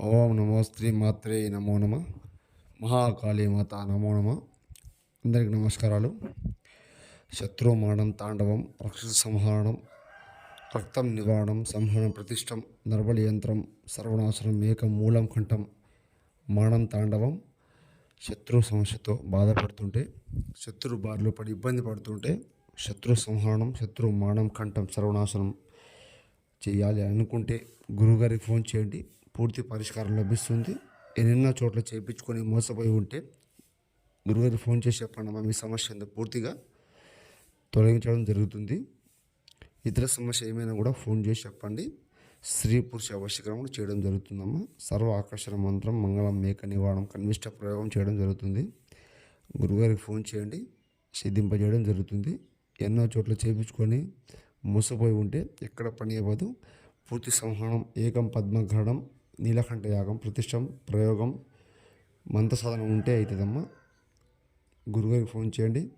ఓం నమో శ్రీ మాత్రే నమో నమ. మహాకాళీ మాత నమో నమ. అందరికి నమస్కారాలు. శత్రుమానం తాండవం రక్ష సంహారణం రక్తం నివారణం సంహరణం ప్రతిష్టం నర్బలి యంత్రం సర్వనాశనం ఏక మూలం కంఠం మానం తాండవం. శత్రు సమస్యతో బాధపడుతుంటే శత్రు బారిలో పడి ఇబ్బంది పడుతుంటే శత్రు సంహరణం శత్రు మానం కంఠం సర్వనాశనం చేయాలి అనుకుంటే గురుగారికి ఫోన్ చేయండి. పూర్తి పరిష్కారం లభిస్తుంది. ఎన్నెన్నో చోట్ల చేయించుకొని మోసపోయి ఉంటే గురుగారు ఫోన్ చేసి చెప్పండి అమ్మా మీ సమస్య పూర్తిగా తొలగించడం జరుగుతుంది. ఇతర సమస్య ఏమైనా కూడా ఫోన్ చేసి చెప్పండి. స్త్రీ పురుష వశీకరణ చేయడం జరుగుతుందమ్మా. సర్వ ఆకర్షణ మంత్రం మంగళం మేక నివారణం కనిష్ట ప్రయోగం చేయడం జరుగుతుంది. గురుగారికి ఫోన్ చేయండి సిద్ధింపజేయడం జరుగుతుంది. ఎన్నో చోట్ల చేయించుకొని మోసపోయి ఉంటే ఎక్కడ పని అవ్వదు. పూర్తి సంహారం ఏకం పద్మగ్రహణం నీలకంఠ యాగం ప్రతిష్టం ప్రయోగం మంత్ర సాధన ఉంటే అవుతుందమ్మా గురుగారికి ఫోన్ చేయండి.